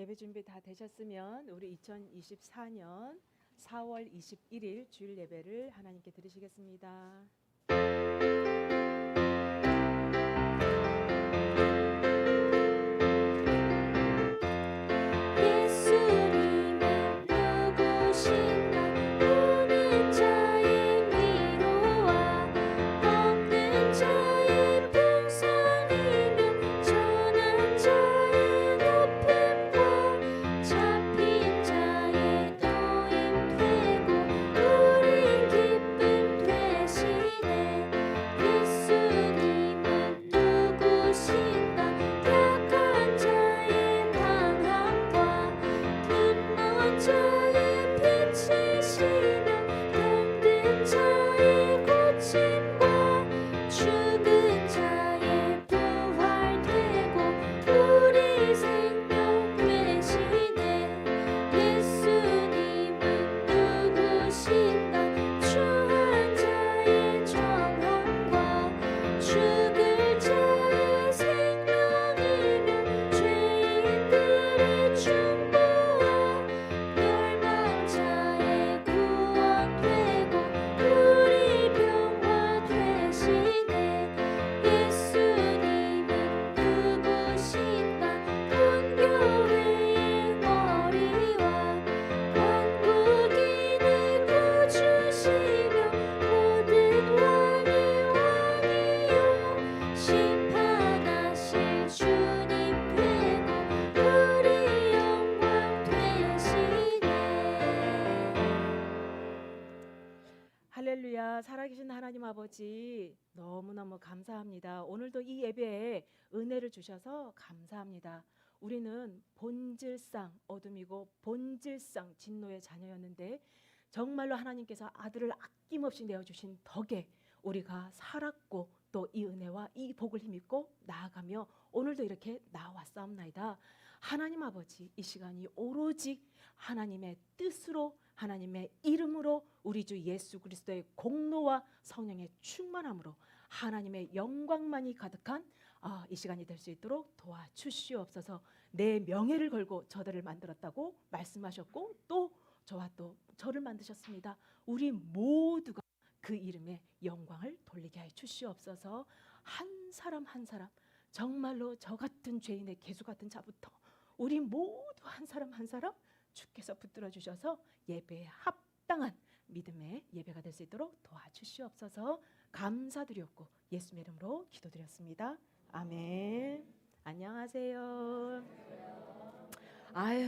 예배 준비 다 되셨으면 우리 2024년 4월 21일 주일 예배를 하나님께 드리시겠습니다. 아버지 너무너무 감사합니다. 오늘도 이 예배에 은혜를 주셔서 감사합니다. 우리는 본질상 어둠이고 본질상 진노의 자녀였는데 정말로 하나님께서 아들을 아낌없이 내어주신 덕에 우리가 살았고 또 이 은혜와 이 복을 힘입고 나아가며 오늘도 이렇게 나왔사옵나이다. 하나님 아버지 이 시간이 오로지 하나님의 뜻으로 하나님의 이름으로 우리 주 예수 그리스도의 공로와 성령의 충만함으로 하나님의 영광만이 가득한 아, 이 시간이 될 수 있도록 도와주시옵소서. 내 명예를 걸고 저들을 만들었다고 말씀하셨고 또 저와 또 저를 만드셨습니다. 우리 모두가 그 이름의 영광을 돌리게 하여 주시옵소서. 한 사람 한 사람 정말로 저 같은 죄인의 개수 같은 자부터 우리 모두 한 사람 한 사람 주께서 붙들어 주셔서 예배에 합당한 믿음의 예배가 될 수 있도록 도와주시옵소서. 감사드렸고 예수 이름으로 기도드렸습니다. 아멘. 안녕하세요. 아유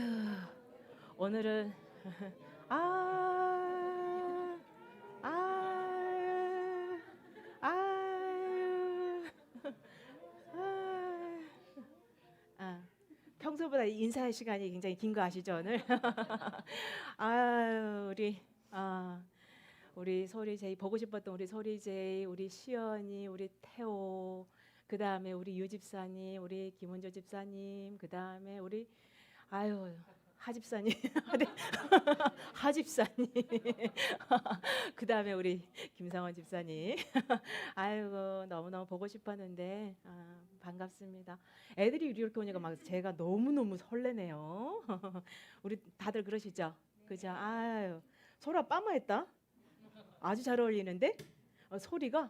오늘은 아 아, 아유, 아유. 아, 평소보다 인사할 시간이 굉장히 긴 거 아시죠 오늘? 아유 우리 아 우리 소리 제이 보고 싶었던 우리 소리 제이 우리 시연이 우리 태호 그 다음에 우리 유 집사님 우리 김은조 집사님 그 다음에 우리 아유 하 집사님 네. 하 집사님 그 다음에 우리 김상원 집사님. 아이고 너무 너무 보고 싶었는데 아, 반갑습니다. 애들이 이렇게 오니까 막 제가 너무 너무 설레네요. 우리 다들 그러시죠? 그죠? 아유 소라 빠마했다? 아주 잘 어울리는데? 어, 소리가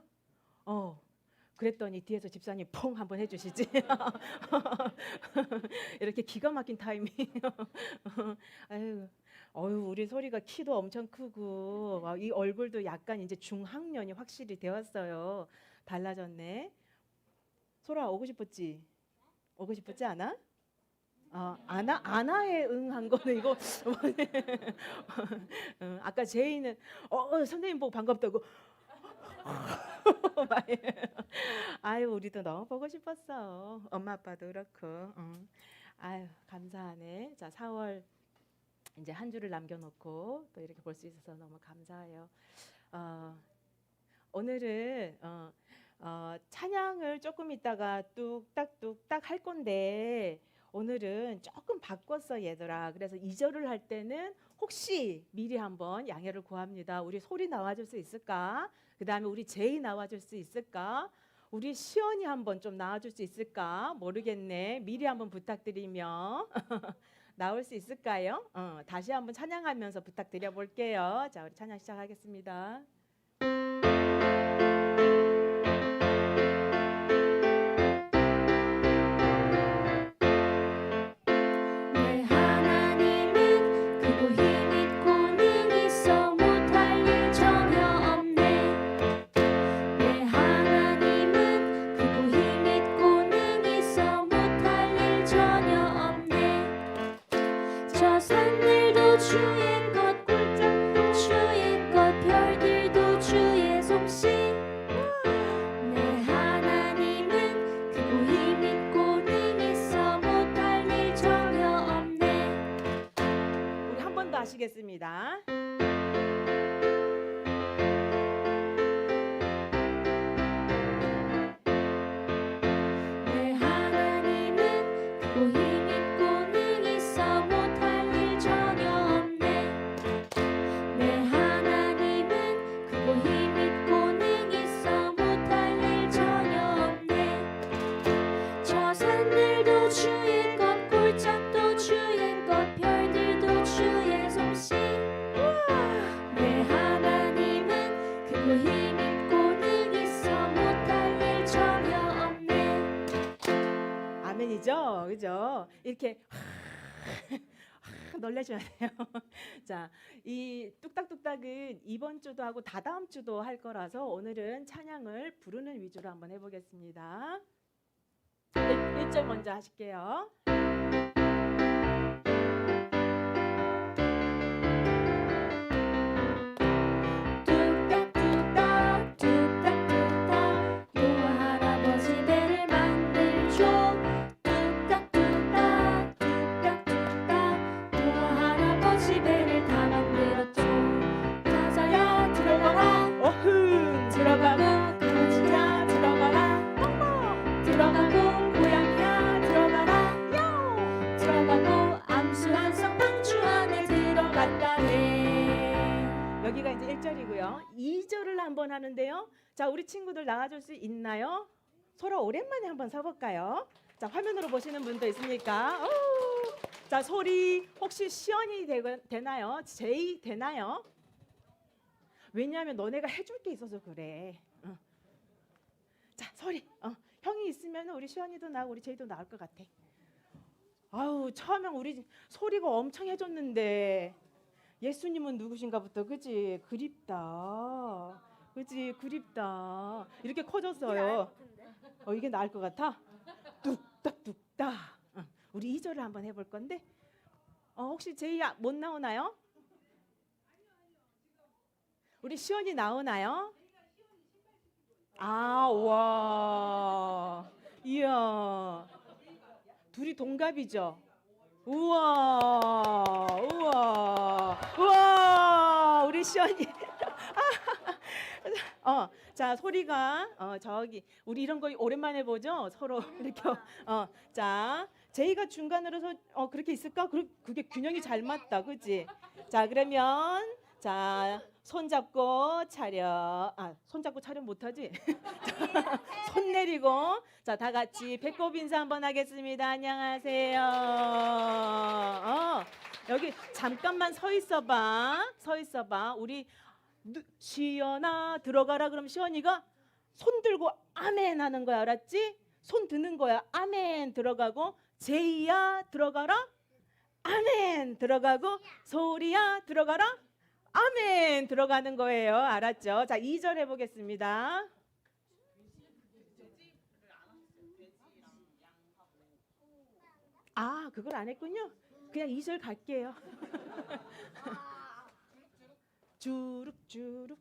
어 그랬더니 뒤에서 집사님 퐁 한번 해주시지. 이렇게 기가 막힌 타이밍 아유 어유 우리 소리가 키도 엄청 크고 와, 이 얼굴도 약간 이제 중학년이 확실히 되었어요. 달라졌네. 소라 오고 싶었지? 오고 싶었지 않아? 어, 아나 아나에 응한 거는 이거 응, 아까 제이는 어, 어, 선생님 보고 반갑다고. 아유 우리도 너무 보고 싶었어. 엄마 아빠도 그렇고. 응. 아유 감사하네. 자 4월 이제 한 주를 남겨놓고 또 이렇게 볼 수 있어서 너무 감사해요. 어, 오늘은 어, 어, 찬양을 조금 있다가 뚝딱 뚝딱 할 건데 오늘은 조금 바꿨어 얘들아. 그래서 2절을 할 때는 혹시 미리 한번 양해를 구합니다. 우리 소리 나와줄 수 있을까? 그 다음에 우리 제이 나와줄 수 있을까? 우리 시연이 한번 좀 나와줄 수 있을까? 모르겠네. 미리 한번 부탁드리며 나올 수 있을까요? 어, 다시 한번 찬양하면서 부탁드려 볼게요. 자, 우리 찬양 시작하겠습니다. 이렇게 놀라셔야 돼요. 자, 이 뚝딱뚝딱은 이번 주도 하고 다다음 주도 할 거라서 오늘은 찬양을 부르는 위주로 한번 해보겠습니다. 1절 먼저 하실게요. 자, 우리 친구들 나와줄 수 있나요? 서로 오랜만에 한번 서볼까요? 자, 화면으로 보시는 분도 있습니까? 오! 자, 소리 혹시 시연이 되고, 되나요? 제이 되나요? 왜냐하면 너네가 해줄 게 있어서 그래. 어. 자, 소리. 어, 형이 있으면 우리 시연이도 나고 우리 제이도 나올 것 같아. 아우, 처음에 우리 소리가 엄청 해줬는데 예수님은 누구신가부터 그지 그립다 그지 그립다 이렇게 커졌어요 어 이게 나을 것 같아 뚝딱 뚝딱 어, 우리 2절을 한번 해볼 건데 어, 혹시 제이 아- 못 나오나요? 우리 시원이 나오나요? 아, 와. 이야. 둘이 동갑이죠? 우와. 우와. 우와. 우리 시원이. 어, 자, 소리가 어, 저기 우리 이런 거 오랜만에 보죠? 서로 이렇게 어, 자, 제이가 중간으로 서, 어, 그렇게 있을까? 그, 그게 균형이 잘 맞다. 그지 자, 그러면 자, 손 잡고 차려. 아, 손 잡고 차려 못 하지? 손 내리고 자, 다 같이 배꼽 인사 한번 하겠습니다. 안녕하세요. 어, 여기 잠깐만 서 있어 봐. 서 있어 봐. 우리 누- 시연아 들어가라 그럼 시연이가 손 들고 아멘 하는 거야. 알았지? 손 드는 거야. 아멘 들어가고 제이야 들어가라. 아멘 들어가고 소리야 들어가라. 아멘 들어가는 거예요. 알았죠? 자, 2절 해 보겠습니다. 아, 그걸 안 했군요. 그냥 2절 갈게요. 주룩 주룩 주룩주룩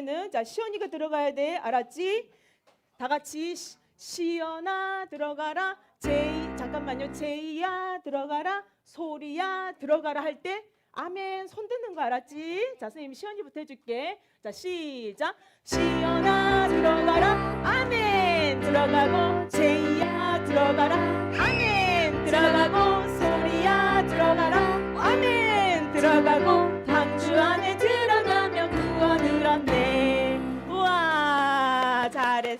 이번에는 자 시연이가 들어가야 돼. 알았지? 다 같이 시, 시연아 들어가라. 제이 잠깐만요. 제이야 들어가라. 소리야 들어가라 할 때 아멘 손 드는 거 알았지? 자 선생님 시연이부터 해줄게. 자 시작. 시연아 들어가라. 아멘 들어가고 제이야 들어가라. 아멘 들어가고 소리야 들어가라. 아멘 들어가고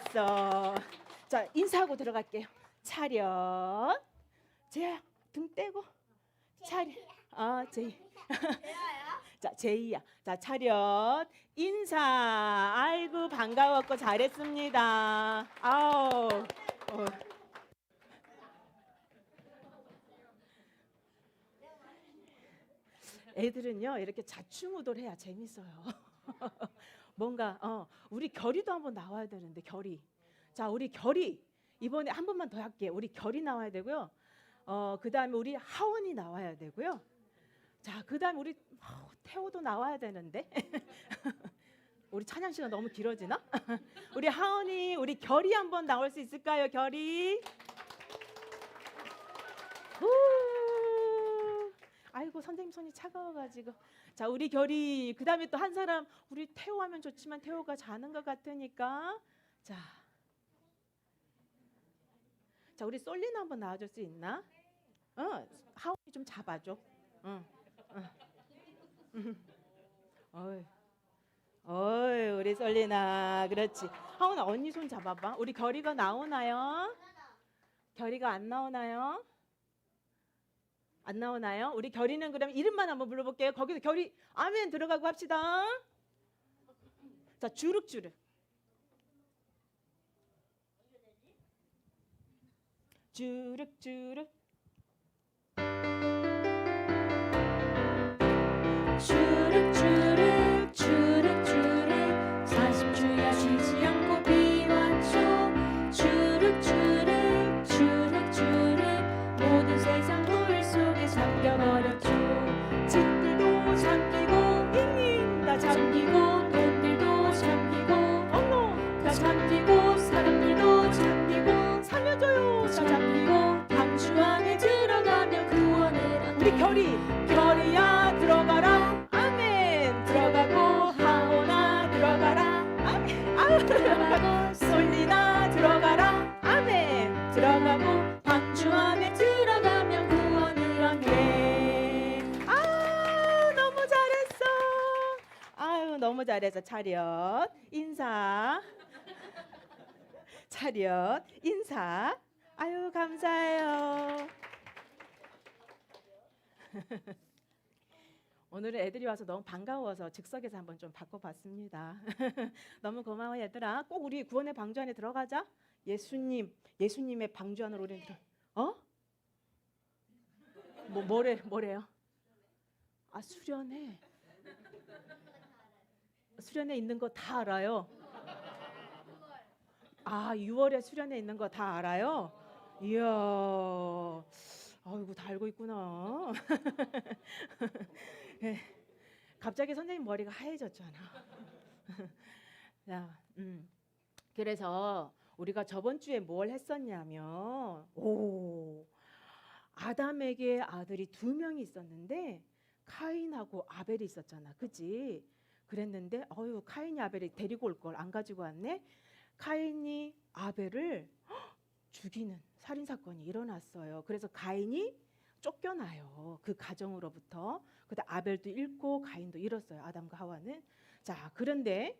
잘했어. 자 인사하고 들어갈게요. 차렷. 제야 등 떼고 차렷. 아 제이. 자 제이야. 자 차렷. 인사. 아이고 반가웠고 잘했습니다. 아우. 어. 애들은요 이렇게 자충우돌 해야 재밌어요. 뭔가 어 우리 결이도 한번 나와야 되는데 결이. 자 우리 결이 이번에 한 번만 더 할게요. 우리 결이 나와야 되고요. 어 그다음에 우리 하원이 나와야 되고요. 자 그다음에 우리 어, 태호도 나와야 되는데. 우리 찬양 시간 너무 길어지나? 우리 하원이 우리 결이 한번 나올 수 있을까요? 결이. 우! 아이고 선생님 손이 차가워가지고 자 우리 결이 그 다음에 또 한 사람 우리 태호 하면 좋지만 태호가 자는 것 같으니까 자. 자 우리 솔리나 한번 나와줄 수 있나? 어 하원이 좀 잡아줘. 응. 응. 어이. 어이 우리 솔리나 그렇지. 하원아 언니 손 잡아봐. 우리 결이가 나오나요? 결이가 안 나오나요? 안 나오나요? 우리 결이는 그럼 이름만 한번 불러볼게요. 거기서 결이 아멘 들어가고 합시다. 자 주룩주룩. 주룩주룩. 다 잠기고 방주 안에 들어가면 구원을 우리 결이 결이야 들어가라. 아멘. 들어가고 하오나 들어가라. 아멘. 아우 들어가고. 솔리나 들어가라. 아멘. 들어가고 방주 안에 들어가면 구원을 얻네 네. 아 너무 잘했어. 아유 너무 잘해서 차렷. 인사 차렷 인사 아유 감사해요 오늘은 애들이 와서 너무 반가워서 즉석에서 한번 좀 바꿔봤습니다. 너무 고마워 얘들아. 꼭 우리 구원의 방주 안에 들어가자. 예수님, 예수님의 방주 안으로 우리 들어. 어? 뭐 뭐래 뭐래요? 아 수련회. 수련회 있는 거 다 알아요. 아 6월에 수련회 있는 거 다 알아요? 이야. 아이고 다 알고 있구나. 예. 갑자기 선생님 머리가 하얘졌잖아. 자, 음. 그래서 우리가 저번 주에 뭘 했었냐면, 오, 아담에게 아들이 두 명이 있었는데 카인하고 아벨이 있었잖아, 그지? 그랬는데, 어유 카인이 아벨이 데리고 올 걸 안 가지고 왔네. 카인이 아벨을 헉, 죽이는 살인 사건이 일어났어요. 그래서 가인이 쫓겨나요. 그 가정으로부터. 그때 아벨도 잃고 가인도 잃었어요. 아담과 하와는. 자, 그런데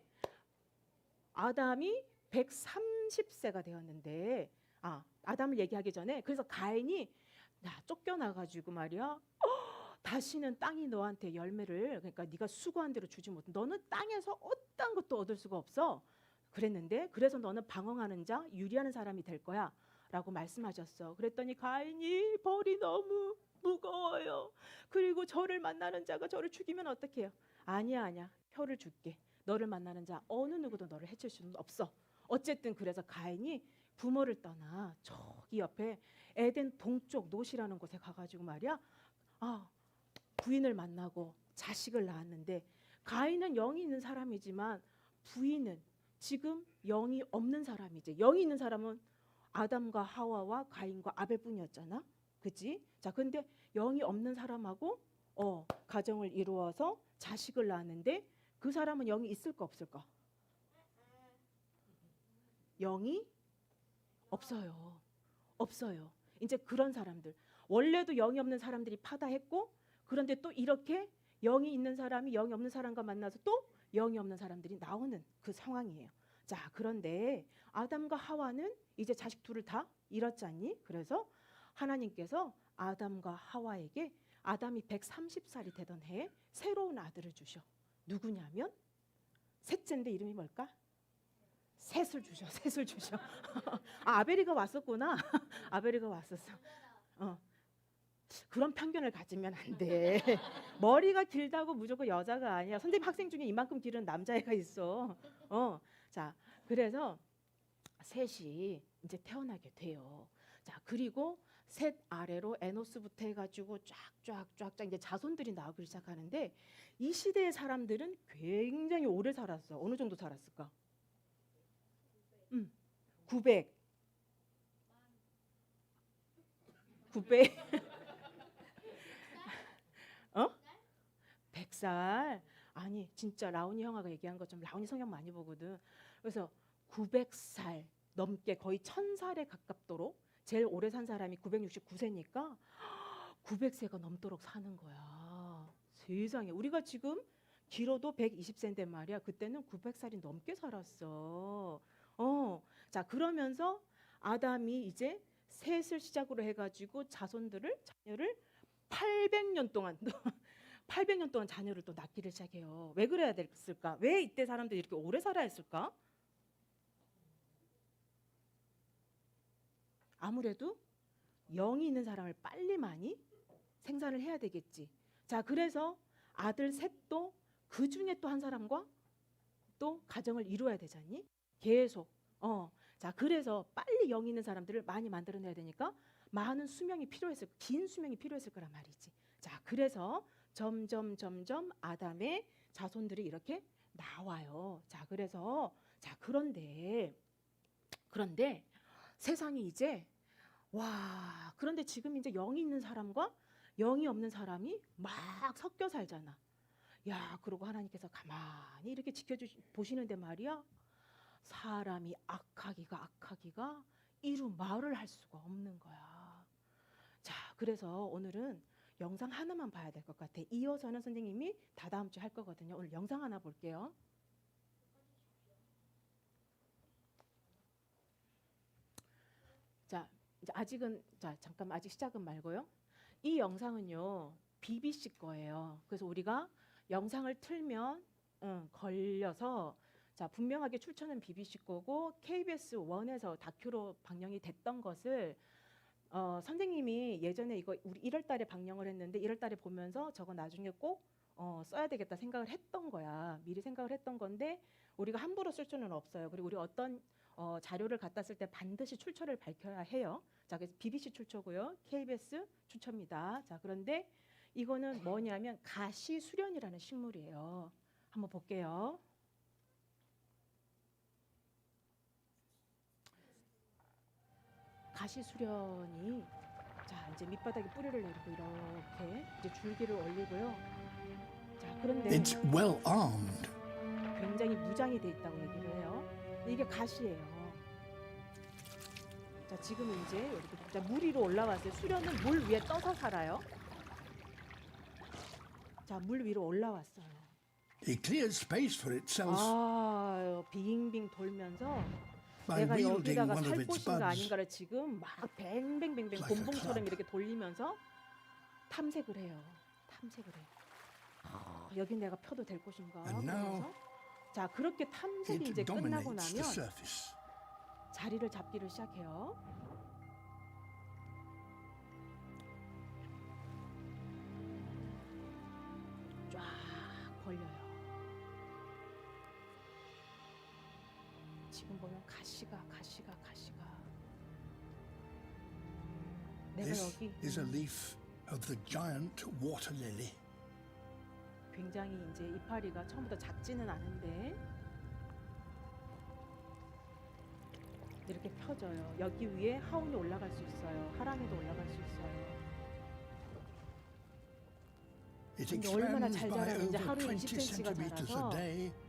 아담이 130세가 되었는데 아, 아담을 얘기하기 전에 그래서 가인이 나 쫓겨나 가지고 말이야. 어, 다시는 땅이 너한테 열매를 그러니까 네가 수고한 대로 주지 못. 너는 땅에서 어떤 것도 얻을 수가 없어. 그랬는데 그래서 너는 방황하는 자, 유리하는 사람이 될 거야. 라고 말씀하셨어. 그랬더니 가인이 벌이 너무 무거워요. 그리고 저를 만나는 자가 저를 죽이면 어떡해요? 아니야, 아니야. 표를 줄게. 너를 만나는 자 어느 누구도 너를 해칠 수는 없어. 어쨌든 그래서 가인이 부모를 떠나 저기 옆에 에덴 동쪽 노시라는 곳에 가가지고 말이야. 아 부인을 만나고 자식을 낳았는데 가인은 영이 있는 사람이지만 부인은 지금 영이 없는 사람이지. 영이 있는 사람은 아담과 하와와 가인과 아벨뿐이었잖아. 그지? 자, 근데 영이 없는 사람하고 어, 가정을 이루어서 자식을 낳았는데 그 사람은 영이 있을까 없을까? 영이 없어요. 없어요. 이제 그런 사람들. 원래도 영이 없는 사람들이 파다했고 그런데 또 이렇게 영이 있는 사람이 영이 없는 사람과 만나서 또 영이 없는 사람들이 나오는 그 상황이에요. 자, 그런데 아담과 하와는 이제 자식 둘을 다 잃었잖니? 그래서 하나님께서 아담과 하와에게 아담이 130살이 되던 해에 새로운 아들을 주셔. 누구냐면 셋째인데 이름이 뭘까? 셋을 주셔. 셋을 주셔. 아, 아벨이가 왔었구나. 아벨이가 왔었어. 어. 그런 편견을 가지면 안 돼. 머리가 길다고 무조건 여자가 아니야. 선생님 학생 중에 이만큼 길은 남자애가 있어. 어. 자, 그래서 셋이 이제 태어나게 돼요. 자, 그리고 셋 아래로 에노스부터 해가지고 쫙쫙쫙쫙 이제 자손들이 나오기 시작하는데 이 시대의 사람들은 굉장히 오래 살았어. 어느 정도 살았을까? 음, 900. 900. 어? 100살. 아니, 진짜 라온이 형아가 얘기한 것처럼 라온이 성경 많이 보거든. 그래서 900살 넘게 거의 1000살에 가깝도록 제일 오래 산 사람이 969세니까 900세가 넘도록 사는 거야. 세상에. 우리가 지금 길어도 120세인데 말이야. 그때는 900살이 넘게 살았어. 어. 자, 그러면서 아담이 이제 셋을 시작으로 해 가지고 자손들을 자녀를 800년 동안 800년 동안 자녀를 또 낳기를 시작해요. 왜 그래야 됐을까? 왜 이때 사람들이 이렇게 오래 살아야 했을까? 아무래도 영이 있는 사람을 빨리 많이 생산을 해야 되겠지. 자, 그래서 아들 셋도 그 중에 또 한 사람과 또 가정을 이루어야 되잖니? 계속. 어. 자, 그래서 빨리 영이 있는 사람들을 많이 만들어내야 되니까 많은 수명이 필요했을, 긴 수명이 필요했을 거란 말이지. 자, 그래서 점점 점점 아담의 자손들이 이렇게 나와요. 자, 그래서 자, 그런데 그런데 세상이 이제 와, 그런데 지금 이제 영이 있는 사람과 영이 없는 사람이 막 섞여 살잖아. 야, 그러고 하나님께서 가만히 이렇게 지켜주 보시는데 말이야. 사람이 악하기가 악하기가 이루 말을 할 수가 없는 거야. 자, 그래서 오늘은 영상 하나만 봐야 될 것 같아. 이어서는 선생님이 다 다음 주에 할 거거든요. 오늘 영상 하나 볼게요. 자, 아직은 자 잠깐 아직 시작은 말고요. 이 영상은요 BBC 거예요. 그래서 우리가 영상을 틀면 응, 걸려서 자 분명하게 출처는 BBC 거고 KBS 원에서 다큐로 방영이 됐던 것을 어, 선생님이 예전에 이거 우리 1월 달에 방영을 했는데 1월 달에 보면서 저거 나중에 꼭 어, 써야 되겠다 생각을 했던 거야. 미리 생각을 했던 건데 우리가 함부로 쓸 수는 없어요. 그리고 우리 어떤 어, 자료를 갖다 쓸 때 반드시 출처를 밝혀야 해요. 자, 그래서 BBC 출처고요. KBS 출처입니다. 자, 그런데 이거는 뭐냐면 가시 수련이라는 식물이에요. 한번 볼게요. 가시 수련이 자, 이제 밑바닥에 뿌리를 내리고 이렇게 이제 줄기를 올리고요. 자, 그런데 It's well armed. 굉장히 무장이 돼 있다고 얘기를 해요. 근데 이게 가시예요. 자, 지금은 이제 이렇게 자, 물 위로 올라왔어요. 수련은 물 위에 떠서 살아요. 자, 물 위로 올라왔어요. It clears space for itself 아, 빙빙 돌면서 내가 여기다가 살 곳인가. 아닌가를 지금 막 뱅뱅뱅뱅 곤봉처럼. 이렇게 돌리면서 탐색을 해요. 탐색을 해. 아, 여기 내가 펴도 될 곳인가? 그러면서 자 그렇게 탐색이 이제 끝나고 나면. 자리를 잡기를 시작해요. 지금 보면 가시가 가시가 가시가 This is a leaf of the giant water lily. 굉장히 이제 이파리가 처음부터 작지는 않은데 이렇게 펴져요. 여기 위에 하온이 올라갈 수 있어요. 하랑이도 올라갈 수 있어요. It expands by over 20 centimeters a 자라서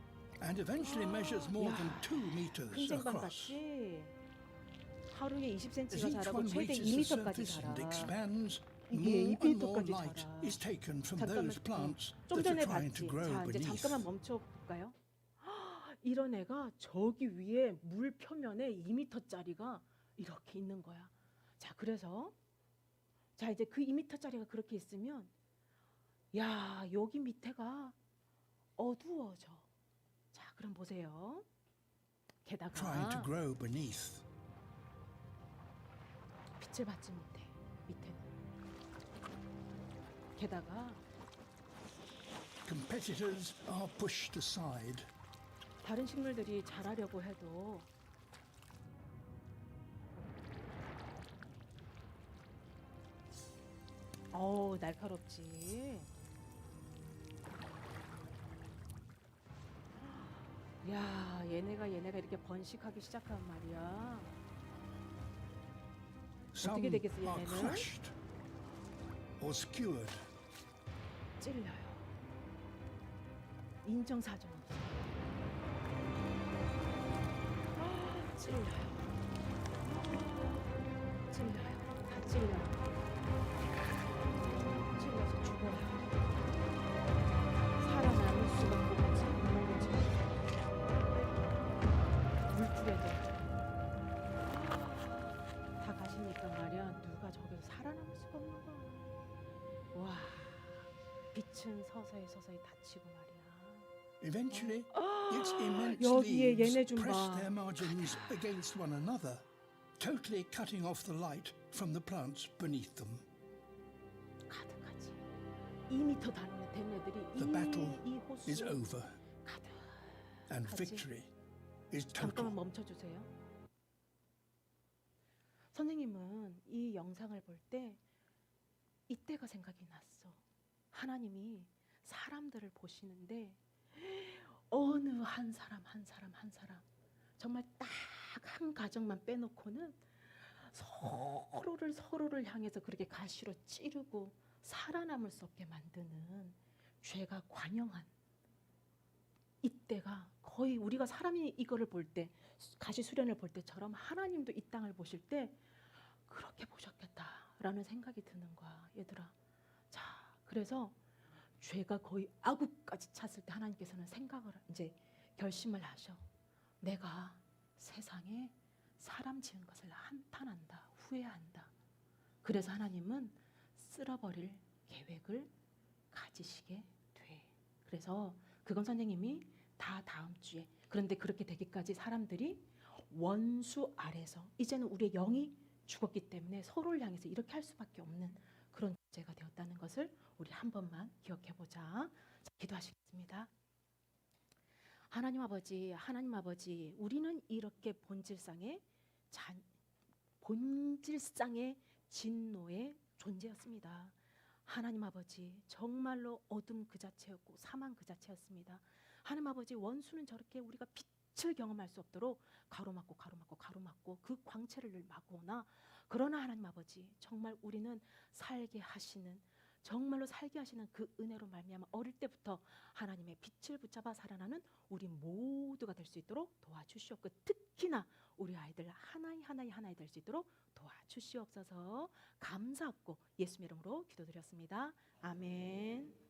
and eventually measures more than 야, 2 meters 큰쟁반 across. 하루에 As 20cm가 each 자라고 one 최대 reaches the 2m까지 surface and 자라. expands, 이게 more and more 2m까지 light 자라. is taken from 잠깐만, plants 좀 that 전에 trying to 봤지. grow 자, 이제 beneath. 잠깐만 멈춰 볼까요? 이런 애가 저기 위에 물 표면에 2m짜리가 이렇게 있는 거야. 자, 그래서 자, 이제 그 2m짜리가 그렇게 있으면 야, 여기 밑에가 어두워져. 자, 그럼 보세요. trying to 게다가 grow beneath. 빛을 받지 못해. 밑에는. 게다가 Competitors are pushed aside. 다른 식물들이 자라려고 해도 어우 날카롭지 야 얘네가 얘네가 이렇게 번식하기 시작한 말이야. Some 되겠어, 얘네는? 찔려요. 인정 사정. 없어 찔려요. 찔려요. 다 찔려요 2층 서서히 서서히 다치고 말이야. Eventually, its immense 여기에 얘네 leaves 좀 pressed 봐. their margins against one another, totally cutting off the light from the plants beneath them. 가득하지. 2미터 달리는 댐네들이 The battle 이, 이 호수 is over, 가득. and 가지. victory is 잠깐만 total. 멈춰주세요. 선생님은 이 영상을 볼 때 이때가 생각이 났어. 하나님이 사람들을 보시는데 어느 한 사람 한 사람 한 사람 정말 딱 한 가정만 빼놓고는 서로를 서로를 향해서 그렇게 가시로 찌르고 살아남을 수 없게 만드는 죄가 관영한 이때가 거의 우리가 사람이 이거를 볼 때 가시 수련을 볼 때처럼 하나님도 이 땅을 보실 때 그렇게 보셨겠다라는 생각이 드는 거야 얘들아. 자 그래서 죄가 거의 아구까지 찼을 때 하나님께서는 생각을 이제 결심을 하셔. 내가 세상에 사람 지은 것을 한탄한다 후회한다. 그래서 하나님은 쓸어버릴 계획을 가지시게 돼. 그래서 그건 선생님이 다 다음 주에 그런데 그렇게 되기까지 사람들이 원수 아래서 이제는 우리의 영이 죽었기 때문에 서로를 향해서 이렇게 할 수밖에 없는 죄가 되었다는 것을 우리 한 번만 기억해 보자. 자, 기도하시겠습니다. 하나님 아버지, 하나님 아버지, 우리는 이렇게 본질상의 잔, 본질상의 진노의 존재였습니다. 하나님 아버지, 정말로 어둠 그 자체였고 사망 그 자체였습니다. 하나님 아버지, 원수는 저렇게 우리가 빛을 경험할 수 없도록 가로막고 가로막고 가로막고 그 광채를 늘 막거나 그러나 하나님 아버지, 정말 우리는 살게 하시는 정말로 살게 하시는 그 은혜로 말미암아 어릴 때부터 하나님의 빛을 붙잡아 살아나는 우리 모두가 될 수 있도록 도와주시옵고 특히나 우리 아이들 하나이 하나이 하나이 될 수 있도록 도와주시옵소서 감사하고 예수 이름으로 기도드렸습니다. 아멘.